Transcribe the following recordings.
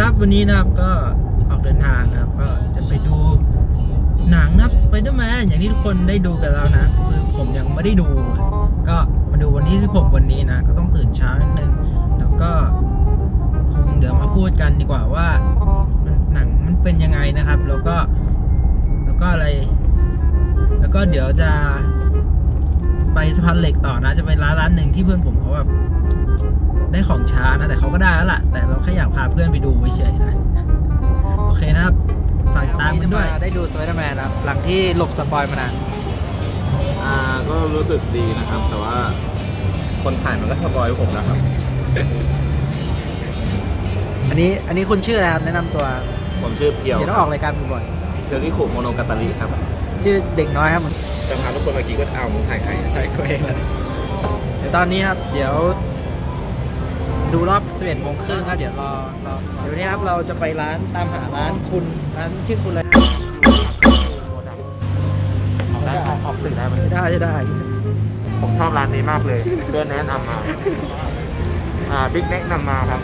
ครับวันนี้นะครับก็ออกเดินทางนะครับ ก็จะไปดูหนังนะครับสไปเดอร์แมนอย่างที่ทุกคนได้ดูกันแล้วนะคือผมยังไม่ได้ดู ก็มาดูวันที่ 16 วันนี้นะ ก็ต้องตื่นเช้านิดนึงแล้วก็คงเดี๋ยวมาพูดกันดีกว่าว่ามันหนังมันเป็นยังไงนะครับ แล้วก็แล้วก็อะไร แล้วก็เดี๋ยวจะไปสะพานเหล็กต่อนะ จะไปร้านร้านหนึ่งที่เพื่อนผมเขาแบบได้ของช้านะ แต่เขาก็ได้แล้วล่ะ แต่เราแค่ ฝากติดตามกันด้วย ได้ดูสไปเดอร์แมนครับ หลังที่หลบสปอยมานานอ่าก็รู้สึกดีนะครับ แต่ว่าคนถ่ายมันก็สปอยผมนะครับ อันนี้อันนี้คุณชื่ออะไรครับแนะนำตัวผมชื่อเพียวเดี๋ยวต้องออกรายการบ่อยเพียวที่ขุโมโนกาตาลีครับๆชื่อเด็กน้อยครับผมจะพาทุกคนเมื่อกี้ก็เอามึงถ่ายใครใช่ตัวเองเลยเดี๋ยวตอนนี้ครับ เดี๋ยว ดูรอบ11โมงครึ่งครับเดี๋ยวรอรอเดี๋ยวนี้ครับเราจะไปร้านตามหาร้านคุณร้านชื่อคุณอะไรออกได้ออกออกสื่อได้ไหมไม่ได้ไม่ได้ ผมชอบร้านนี้มากเลยเพื่อนแนะนำมาอ่าบิ๊กแนะนำมาครับ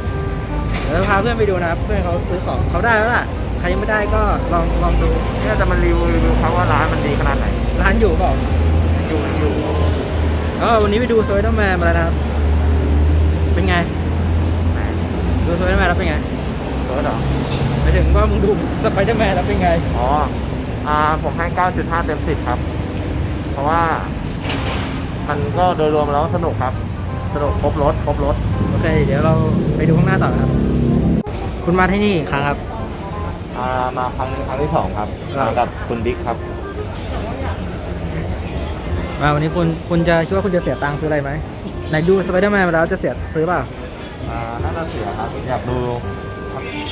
เดี๋ยวเราพาเพื่อนไปดูนะครับ เพื่อนเขาซื้อของเขาได้แล้วล่ะ ใครยังไม่ได้ก็ลองลองดู เนี่ยจะมารีวิวรีวิวครับว่าร้านมันดีขนาดไหนร้านอยู่เปล่าอยู่อยู่ ก็วันนี้ไปดูสไปเดอร์แมนมาแล้วนะครับ เป็นไง ไหน ดูสไปเดอร์ แมนแล้วเป็นไงเฟิร์สเหรอหมายถึงว่ามึงดูสไปเดอร์แมนแล้วเป็นไง อ๋ออ่าผมให้ 9.5 เต็ม 10 ครับ เพราะว่ามันก็โดยรวมแล้วสนุกครับ สนุกครบรถครบรถโอเค เดี๋ยวเราไปดูข้างหน้าต่อครับ คุณมาที่นี่อีกครั้งครับ อ่ามาครั้งนี้ครั้งที่สองครับครับ มากับคุณบิ๊กครับ มาวันนี้คุณคุณจะคิดว่าคุณจะเสียตังค์ซื้ออะไรไหมไหนดูสไปเดอร์แมนมาแล้วจะเสียซื้อเปล่า อ่าน่าจะเสียครับอยากดู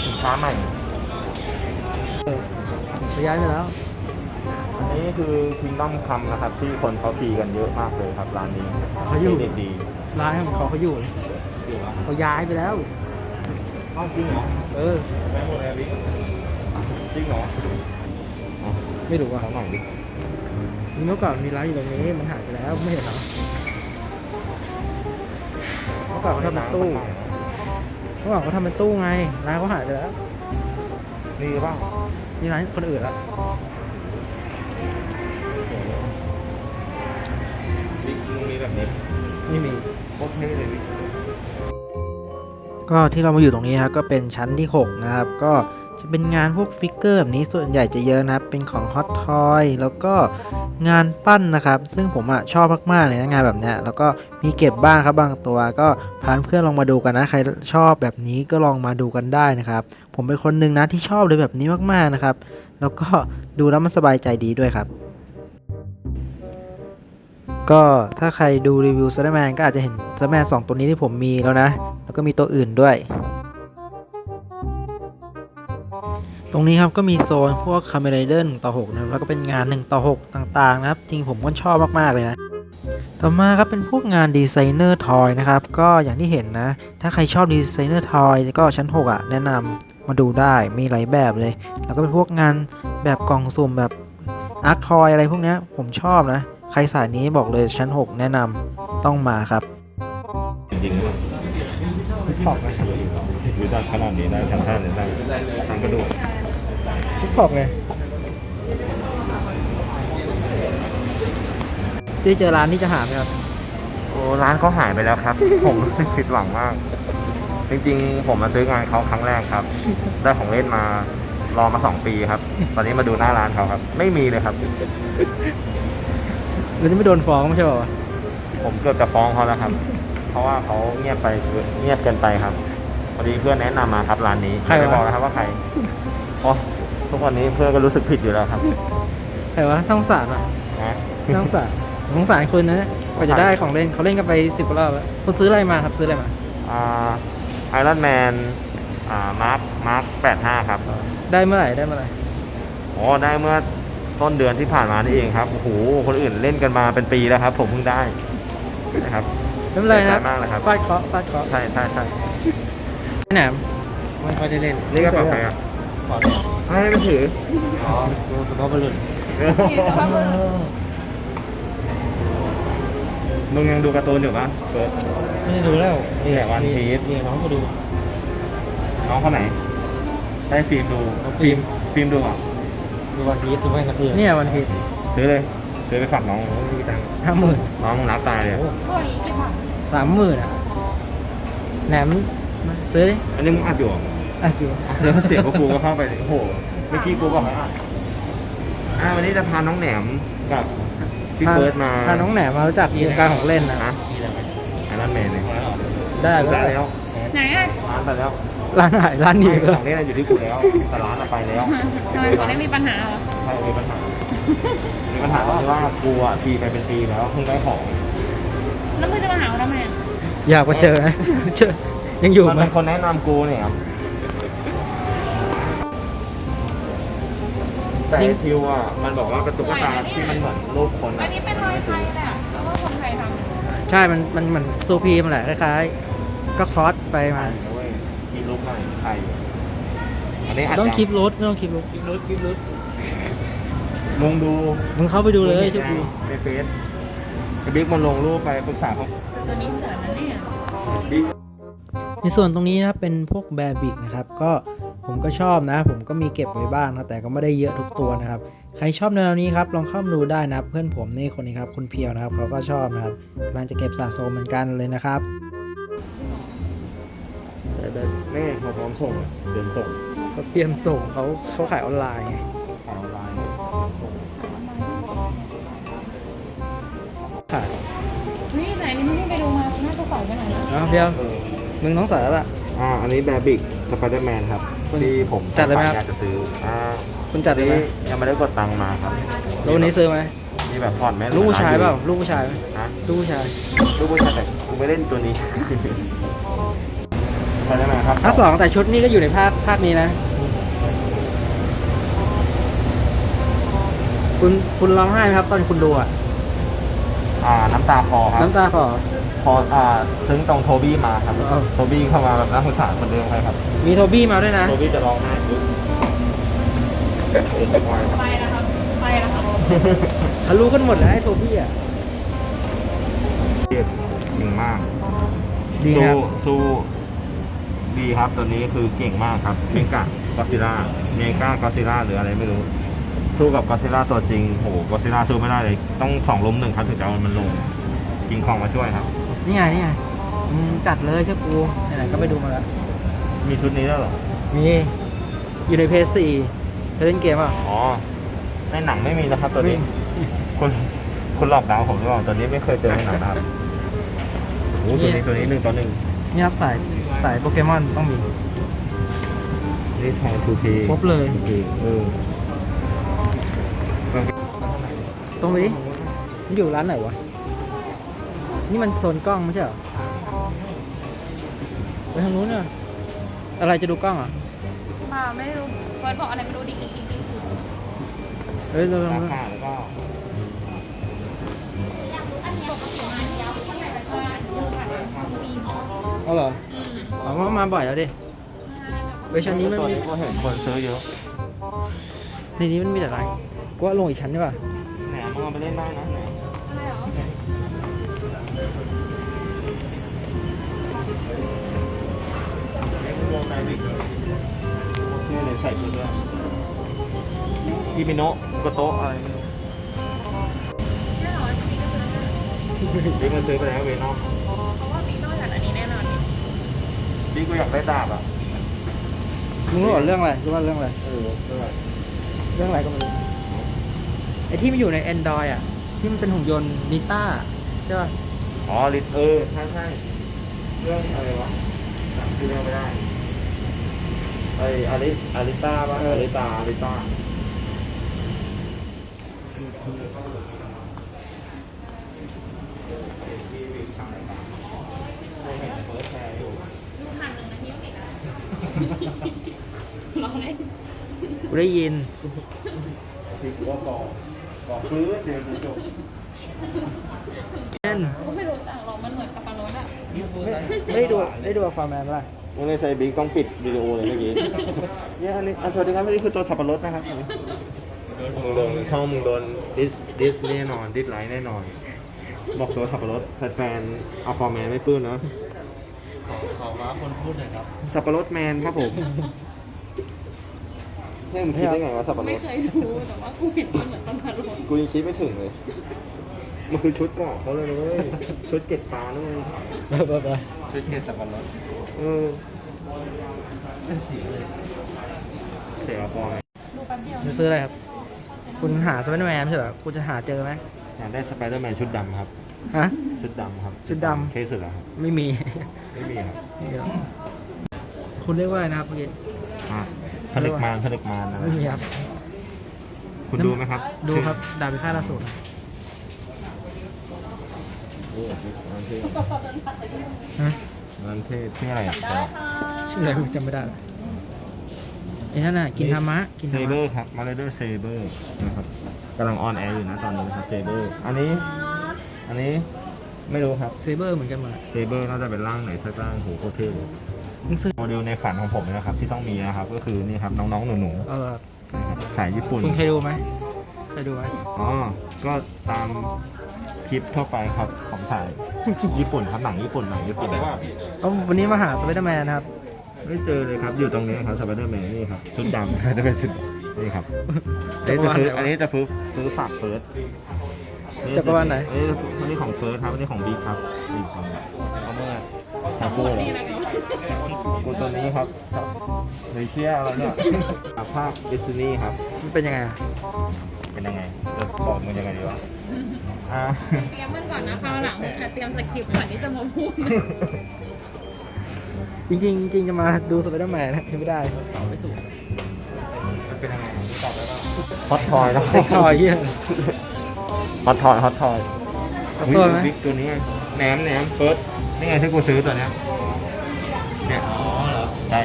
สินค้าใหม่ซื้อย้ายไปแล้ว อันนี้คือคิงดอมคัมนะครับ ที่คนเขาตีกันเยอะมากเลยครับร้านนี้เขาอยู่เด็ดดีร้านของเขาเขาอยู่จริงเหรอเขาย้ายไปแล้วอ้าวจริงเหรอเออแม่โมแลบิ๊กจริงเหรออ๋อไม่รู้ว่าสักหน่อยดิเมื่อก่อนมีร้านอยู่ตรงนี้มันหายไปแล้วไม่เห็นเหรอเมื่อก่อนเขาทำเป็นตู้ เมื่อก่อนเขาทำเป็นตู้ไง ร้านเขาหายไปแล้ว นี่หรือเปล่ามีร้านคนอื่นแล้วบิ๊กมึงมีแบบนี้ไม่มีโคตรเท่เลยบิ๊กก็ที่เรามาอยู่ตรงนี้ครับก็เป็นชั้นที่ 6 นะครับ ก็ จะเป็นงานพวกฟิกเกอร์แบบนี้ส่วนใหญ่จะเยอะนะครับ เป็นของฮอตทอยแล้วก็งานปั้นนะครับ ซึ่งผมอะชอบมากๆเลยนะงานแบบเนี้ยแล้วก็มีเก็บบ้างครับบางตัวก็พาเพื่อนลองมาดูกันนะ ใครชอบแบบนี้ก็ลองมาดูกันได้นะครับ ผมเป็นคนหนึ่งนะที่ชอบเลยแบบนี้มากๆนะครับ แล้วก็ดูแล้วมันสบายใจดีด้วยครับก็ถ้าใครดูรีวิว s ซ i d e r m a n ก็อาจจะเห็น s ซ i d e r m a n 2 ตัวนี้ที่ผมมีแล้วนะ แล้วก็มีตัวอื่นด้วย ตรงนี้ครับก็มีโซนพวกคาเม r เดอร์1ต่อ6นะครับแล้วก็เป็นงาน 1 ต่อ 6 ต่างๆนะครับ จริงผมก็ชอบมาก ๆ เลยนะ ต่อมาครับเป็นพวกงานดีไซเนอร์ทอยนะครับ ก็อย่างที่เห็นนะ ถ้าใครชอบดีไซเนอร์ทอยก็ชั้น 6 อะ แนะนำมาดูได้มีหลายแบบเลย แล้วก็เป็นพวกงานแบบกล่องสุ่มแบบอาร์คทอยอะไรพวกเนี้ยผมชอบนะ ใครสายนี้บอกเลยชั้น 6 แนะนำต้องมาครับ จริงๆพอกไงรู้จักขนาดนี้ได้ทำท่านี้ได้ทำกระดู กพอกไงที่เจอร้านที่จะหาไหมครับ โอ้ร้านเขาหายไปแล้วครับ ผมรู้สึกผิดหวังมาก จริงๆ ผมมาซื้องานเขาครั้งแรกครับ ได้ของเล่นมารอมาสองปีครับ ตอนนี้มาดูหน้าร้านเขาครับ ไม่มีเลยครับ แล้วนี่ไม่โดนฟ้องไม่ใช่เปล่าวะผมเกือบจะฟ้องเขาแล้วครับ เพราะว่าเขาเงียบไปเงียบเกินไปครับพอดีเพื่อนแนะนำมาครับร้านนี้ไม่บอกนะครับว่าใครเพราะ ทุกวันนี้เพื่อนก็รู้สึกผิดอยู่แล้วครับใครวะต้องสารอะนะต้องสารต้องสารคุณนะกว่าจะได้ของเล่นเขาเล่นกันไปสิบกว่ารอบแล้วคุณซื้ออะไรมาครับซื้ออะไรมาอ่าไอรอนแมนอ่ามาร์คมาร์คแปดห้าครับได้เมื่อไหร่ได้เมื่อไหร่อ๋อได้เมื่อต้นเดือนที่ผ่านมานี่เองครับโอ้โหคนอื่นเล่นกันมาเป็นปีแล้วครับ ผมเพิ่งได้นะครับไม่เป็นไรนะเสียใจมากเลยครับฟาดเคราะห์ฟาดเคราะห์ใช่ใช่ใช่แหนมไม่ค่อยได้เล่นนี่ก็กาแฟอะ ให้มันถือ อ๋อดูสมอลบอลลูนมึงยังดูการ์ตูนอยู่ปะเฟิร์สไม่ได้ดูแล้วนี่แหละ One Piece นี่น้องก็ดู น้องคนไหนได้ฟิล์มดู ฟิล์ม ฟิล์มดูอะดูวันพีชดูไม่กระเทือนเนี่ยวันพีซื้อเลย ซื้อไปฝากน้องไม่มีตังค์ห้าหมื่นน้องรักตายเลยอะพวกนี้กี่บาทสามหมื่นอะแหนมมาซื้อดิอันนี้มึงอัดอยู่เหร ออะจูเดี๋ยวเสียงพวกกูก็เข้าไปโอ้โห เมื่อกี้กูบอกให้อัดอ่าวันนี้จะพาน้องแหนมกับพี่เฟิร์สมาพาน้องแหนมมารู้จักวงการของเล่นนะฮะอันนั้นแมนเลยได้ได้แล้วแล้วไหนอะร้านไปแล้ว ร้านไหนร้านนี้ไม่ก็ของเล่นอยู่ที่กูแล้ว แต่ร้านอะไปแล้วทำไมคนได้มีปัญหาเหรอใช่มีปัญหามีปัญหาก็คือว่ากูอะทีไปเป็นปีแล้วเพิ่งได้ของแล้วมึงจะมาหาเราทำไมอะอยากมาเจอไหมเจอยังอยู่มันไหมเป็นคนแนะนำกูเนี่ยครับ แต่ไอ้ทิวอะมันบอกว่าเป็นตุ๊กตาที่มันเหมือนรูปคนอะอันนี้เป็นรอยไทยแหละแล้วก็คนไทยทำใช่ มันมันเหมือนซูพีมแหละคล้ายๆ ก็คอสไปมาเว้ยคิดรูปหน่อยไทยอันนี้อัดต้องยังคลิปรถไม่ต้องคลิปรถคลิปรถคลิปรถมึงดูมึงเข้าไปดูเลยเจ้ากูในเฟซไอ้บิ๊กมันลงรูปไปปรึกษาผมตัวนี้เสือนะเนี่ยบิ๊กในส่วนตรงนี้นะครับเป็นพวกแบร์บิกนะครับก็ ผมก็ชอบนะ ผมก็มีเก็บไว้บ้างนะแต่ก็ไม่ได้เยอะทุกตัวนะครับ ใครชอบแนวนี้ครับลองเข้ามาดูได้นะครับเพื่อนผมนี่คนนี้ครับคุณเพียวนะครับเขาก็ชอบนะครับกำลังจะเก็บสะสมเหมือนกันเลยนะครับแต่แต่แม่พอพร้อมส่งอะเดินส่งก็เตรียมส่งเขาเขาขายออนไลน์ไงขายออนไลน์ส่งขายเฮ้ยแต่อันนี้มึงเพิ่งไปดูมาน่าจะใส่ไปไหนนะ เอาเพียวเออมึงต้องใส่แล้วล่ะ อ่าอันนี้แบบบิกสไปเดอร์แมนครับคุณ ที่ผมจัดเลยไหมครับ อยากจะซื้ออ่าคุณจัดเลยไหมนี่ยังไม่ได้กดตังค์มาครับแล้ววันนี้ซื้อไหมมีแบบผ่อนไหมลูกผู้ชายเปล่าลูกผู้ชายไหมฮะลูกผู้ชายลูกผู้ชายแต่กูไม่เล่นตัวนี้สไปเดอร์แมนครับภาคสองแต่ชุดนี้ก็อยู่ในภาคภาคนี้นะ คุณคุณร้องไห้ไหมครับ ตอนคุณดูอะอ่าน้ำตาคอครับน้ำตาคลอพ ออ่าซึ้งตรงโทบี้มาครับอ้าวโทบี้เข้ามาแบบน่าสงสารคนเดิมครับมีโทบี้มาด้วยนะ โทบี้จะร้องไห้ปุ๊บเออจะปล่อยไปแล้วครับ ไปแล้วครับทะลุกันหมดแล้วไอ้โทบี้อะเจ็บเก่งมากดีครับสู้สู้ดีครับตัวนี้คือเก่งมากครับเมกะกอซิล่าเมกากอซิล่าหรืออะไรไม่รู้ สู้กับกอซิล่าตัวจริงโหกอซิล่าสู้ไม่ได้เลย ต้องสองล้มหนึ่งครับถึงจะเอามันลงกิงคองมาช่วยครับ นี่ไงนี่ไงอืมจัดเลยเชื่อกูไหนๆก็ไปดูมาแล้ว มีชุดนี้แล้วเหรอ มีอยู่ในเพจสี่เคยเล่นเกมอะอ๋อ ในหนังไม่มีนะครับตัวนี้ คุณคุณหลอกดาวผมหรือเปล่าตัวนี้ไม่เคยเจอในหนังนะครับโอ้โหตัวนี้ตัวนี้หนึ่งต่อหนึ่งนี่ครับสายสายโปเกมอนต้องมี นี่แทนทูพีครบเลยเออตรงไปดินี่อยู่ร้านไหนวะ นี่มันโซนกล้องไม่ใช่เหรอไปทางนู้นน่ะอะไรจะดูกล้องอะมาไม่รู้เฟิร์สบอกอะไรไม่รู้ดิ๊กดิ๊กดิ๊กดิ๊กเฮ้ยเราราเราคาแล้วก็เอาเหรออ๋อว่ามาบ่อยแล้วดิเวอร์ชันนี้มันมีก็เห็นคนซื้อเยอะในนี้มันมีแต่ร้านกูว่าลงอีกชั้นดีกว่าแหนมมึงเอาไปเล่นได้นะ นี่เลยใส่ชุดด้วยกิมิโนะกุโตะอะไรไม่รู้แน่นอนมีก็ซื้อได้บิ๊กมันซื้อไปแล้วเวนอมเพราะว่ามีต้องจากอันนี้แน่นอนบิ๊กก็อยากได้ดาบอะมึงรู้เหรอเรื่องอะไรรู้ว่าเรื่องอะไร เออด้วยเรื่องอะไรก็ไม่รู้ไอที่มันอยู่ใน Android อะ ที่มันเป็นหุ่นยนต์นิต้าใช่ป่ะ อ๋อลิทเออใช่ใช่เรื่องอะไรวะจำชื่อเรื่องไม่ได้ ไออาริอาริต้าป่ะอาริตาอาริต้าลูกหันหนึ่งนะที่ติดอะลองเล่นกูได้ยินที่กูว่าบอกบอกซื้อเจอกูจบเล่นก็ไม่รู้จักหรอกมันเหมือนสับปะรดอะไม่ได้ดูได้ดูความแมนปะ ล่ะวันนี้ใส่บิ๊กต้องปิดวิดีโอเลยเมื่อกี้เนี่ยอันนี้อันสวัสดีครับอันนี้คือตัวสับปะรดนะครับมึงโดนช่องมึงโดนดิสดิสแน่นอนดิสไลท์แน่นอน บอกตัวสับปะรดแฟนๆอัลฟอร์แมนไม่ปลื้มนะขอมาคนพูดหน่อยครับสับปะรดแมนครับผมเฮ้ยมึงคิดได้ไงว่าสับปะรไม่ดเคยดูแต่ว่ากูเห็นมันเหมือนสับปะรดกูยังคิดไม่ถึงเลยมันคือชุดเกาะเขาเลยนะเว้ยชุดเก็บปลานะมึงไปไปไปชุดเกตสับปะรดเออเสียฟองดูแป๊บเดียวจะซื้ออะไรครับ คุณหาสไปเดอร์แมนไม่ใช่เหรอ คุณจะหาเจอไหมอยากได้สไปเดอร์แมนชุดดำครับ ฮะ ชุดดำครับชุดดำ เคสสุดแล้วครับ ไม่มี ไม่มีครับเดี๋ยวคุณเรียกว่าอะไรนะครับเมื่อกี้ อะผนึกมารผนึกมารนะไม่มีครับ คุณดูไหมครับดูครับ ดาบพิฆาตอสูรโอ้โหงานเทพฮะ งานเทพที่อะไรอะได้ค่ะชื่ออะไรผมจำไม่ได้ละไอ้นั่นน่ะกินธรรมะกินเซรรเบอมะร์ครับมาเลเดอร์เซเบอร์นะครับกำลังออนแอร์อยู่นะตอนนี้นะครับเซเบอร์อันนี้ อันนี้ไม่รู้ครับเซเบอร์เหมือนกันหมดอะเซเบอร์น่าจะเป็นร่างไหนสักร่างโหโคตรเท่เลยหนังสือโมเดลในฝันของผมนะครับที่ต้องมีนะครับก็คือนี่ครับน้องๆหนูเออๆนะครับสายญี่ปุ่น คุณเคยดูไหมเคยดูไหมอ๋อ ก็ตามคลิปทั่วไปครับของสาย ญี่ปุ่นครับหนังญี่ปุ่นหนังญี่ปุ่นเอ้าวันนี้มาหาสไปเดอร์แมนนะครับ ไม่เจอเลยครับอยู่ตรงนี้ครับสไปเดอร์แมนนี่ครับชุดดำจะเป็นชุดนี่ครับอันนี้จะซื้ออันนี้จะซื้อซื้อฝากเฟิร์สจักรวาลไหนอันนี้อันนี้ของเฟิร์สครับอันนี้ของบิ๊กครับบิ๊กครับเอาเมื่อหาคู่เหรอนี่นะครับกูตัวนี้ครับเฮยเชียอะไรเนี่ยภาพดิสนีย์ครับ มันเป็นยังไงอะเป็นยังไงจะบอกมึงยังไงดีวะ อ่าเตรียมมันก่อนนะคราวหลังมึงอะเตรียมสคริปต์ก่อนที่จะมาพูดจริงๆจริงๆจะมาดูสไปเดอร์แมนนะยังไม่ได้ตอบไม่ถูกมันเป็นยังไงตอบได้ป่ะฮอตทอยนะเซ็กทอยเยี่ยฮอตทอยฮอตทอยเอาตัวไหมบิ๊กตัวนี้ไงแหนมแหนมเฟิร์สนี่ไงที่กูซื้อตัวเนี้ยเนี่ยอ๋อเหรอใช่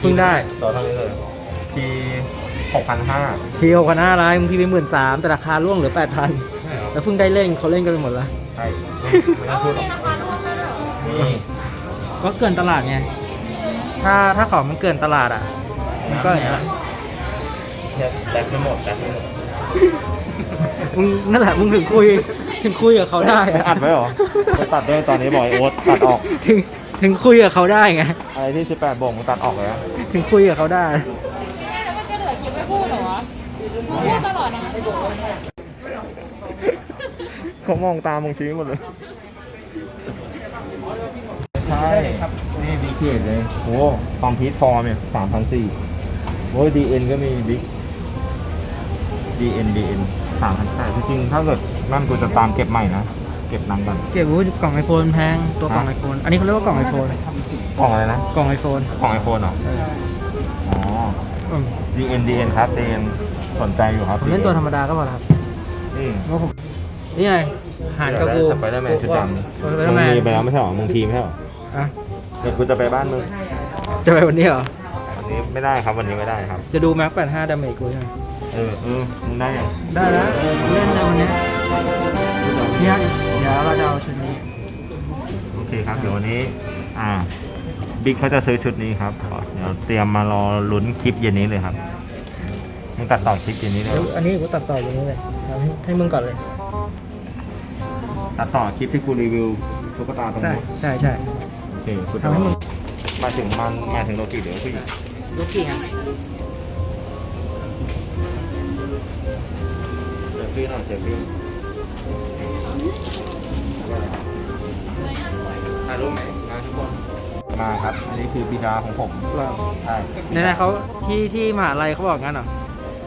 เพิ่งได้ตัวเท่านี้เลยทีหกพันห้าพีหกพันห้าร้อยมึงพี่ไปหมื่นสามแต่ราคาร่วงเหลือแปดพันใช่เหรอ แล้วเพิ่งได้เล่นเขาเล่นกันไปหมดแล้วใช่ไม่ต้เอาองพูดหรมีอกราคาร่วมด้วยเหรอนี่ก็เกินตลาดไง ถ้าถ้าของมันเกินตลาดอะ มันก็อย่างนี้ยเนี่ยแตกไม่หมดแตกไม่หมดมึงนั่นแหละมึงถึงคุย ถึงคุยกับเขาได้ะอัดไว้เหรอไปตัดด้วยตอนนี้บอยโอ๊ตตัดออก ถึงถึงคุยกับเขาได้ไง อะไรที่ 18บ่งมึงตัดออกเลยนะถึงคุยกับเขาได้แล้วมันจะเหลือคลิปไม่พูดเหรอวะมึงพูดตลอดนะ เขามองตามมึงชี้หมดเลยใช่ครับนี่ดีเคดเลยโอ้คอมพิวฟอร์มเนี่ยสามพันสี่โอ้ยดีเอ็นก็มีบิ๊กดีเอ็นดีเอ็นสามพันแปดจริงๆถ้าเกิดนั่นกูจะตามเก็บใหม่นะ เก็บนังกันเก็บวุ้กล่องไอโฟนแพงตัวกล่องไอโฟนอันนี้เขาเรียกว่ากล่องไอโฟนกล่องอะไรนะกล่องไอโฟนกล่องไอโฟนเหรออ๋อดีเอ็นดีเอ็นครับดีเอ็นสนใจอยู่ครับผมเล่นตัวธรรมดาก็พอแล้วครับอืมเพราะผม นี่ไงหารกับกูสไปเดอร์แมนชุดดำสไปเดอร์แมนงมีไปแล้วไม่ใช่หรอมึงทีมไม่ใช่หรออะเดี๋ยวกูจะไปบ้านมึงจะไปวันนี้เหรอวันนี้ไม่ได้ครับวันนี้ไม่ได้ครับ จะดูแม็ก85ดาเมจกูใช่ไหมเออเออมึงได้ยังได้แล้วเล่นในวันเนี้ยเนี่ยเดี๋ยวเราจะเอาชุดนี้โอเคครับเดี๋ยววันนี้ อ่าบิ๊กเขาจะซื้อชุดนี้ครับเดี๋ยวเตรียมมารอลุ้นคลิปเย็นนี้เลยครับมึงตัดต่อคลิปเย็นนี้เลยเดี๋ยวอันนี้กูตัดต่ออย่างนี้เลยเอาให้ให้มึงก่อนเลย ตัดต่อคลิปที่กูรีวิวตุ๊กตาตรงใช่นู้นใช่ใช่โอเคกูทำให้มึงมาถึงมันมาถึงโลกิเดี๋ยวผู้หญิงลูกกี้ครับเซลฟี่หน่อยเซลฟี่ถ่ายรูปไหมมาทุกคนมาครับ อันนี้คือบิดาของผมเราใช่ ในนั้นเขาที่ที่มหาลัยเขาบอกงั้นเหรอ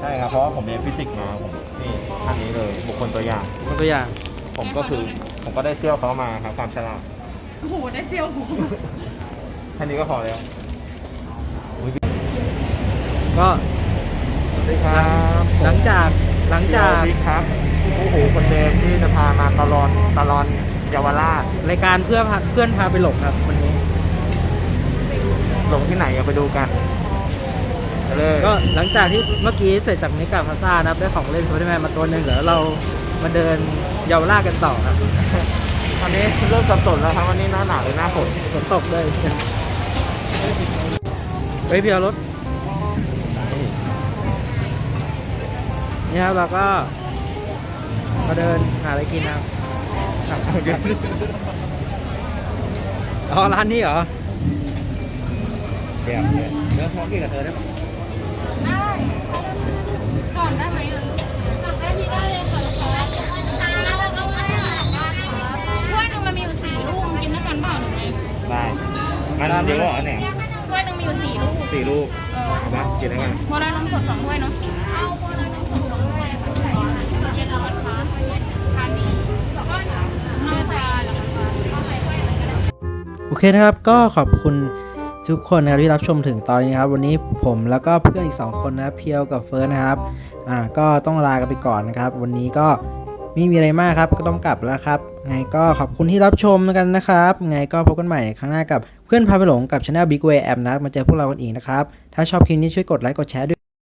ใช่ครับ เพราะว่าผมเรียนฟิสิกส์มาผมนี่ท่านนี้เลย บุคคลตัวอย่างเป็นตัวอย่าง ผมก็คือผมก็ได้เซี่ยวเขามาครับความฉลาดโอ้โหได้เซียวหูแค่นี้ก็พอแล้วก็สวัสดีครับหลังจากหลังจากบิ๊กครับโอ้โหคนเดิมที่จะพามาตลอนตลอนเยาวราชรายการเพื่อนพาเพื่อนพาไปหลงครับวันนี้ลงที่ไหนเอาไปดูกันไปเลยก็หลังจากที่เมื่อกี้เสร็จจากนิกาพาซ่านะครับได้ของเล่นสไปเดอร์แมนมาตัวหนึ่งเดี๋ยวเรามาเดิน เยาวราชกันต่อครับตอนนี้เริ่มสับสนแล้วครับวันนี้หน้าหนาวหรือหน้าฝนฝนตกเลยเฮ้ยพี่เอารถนี่ครับเราก็มาเดินหาอะไรกินนะครับอ๋อร้านนี้เหรอแบบเนื้อท้องกินกับเธอได้ปะได้ก่อนได้ไหม เปล่าหรือไงได้มันเยอะเหรอเนี่ยถ้วยหนึงมีอยู่สี่ลูกสี่ลูกเออเอาปะกินได้ไหมโมได้นมสดสองถ้วยเนาะเอาโมได้นมสดสองถ้วยเย็นแล้วนะคะทานดีก็นอกจานแล้วนะคะโอเคนะครับ ก็ขอบคุณทุกคนนะครับที่รับชมถึงตอนนี้นะครับ วันนี้ผมแล้วก็เพื่อนอีก 2 คนนะครับเพียวกับเฟิร์สนะครับอ่าก็ต้องลากันไปก่อนนะครับ วันนี้ก็ไม่มีอะไรมากครับก็ต้องกลับแล้วครับ ไงก็ขอบคุณที่รับชมกันนะครับ ไงก็พบกันใหม่ครั้งหน้ากับเพื่อนพาไปหลงกับช anel Big Way App นะครับมาเจอพวกเรากันอีกนะครับ ถ้าชอบคลิปนี้ช่วยกดไลค์กดแชร์ด้วย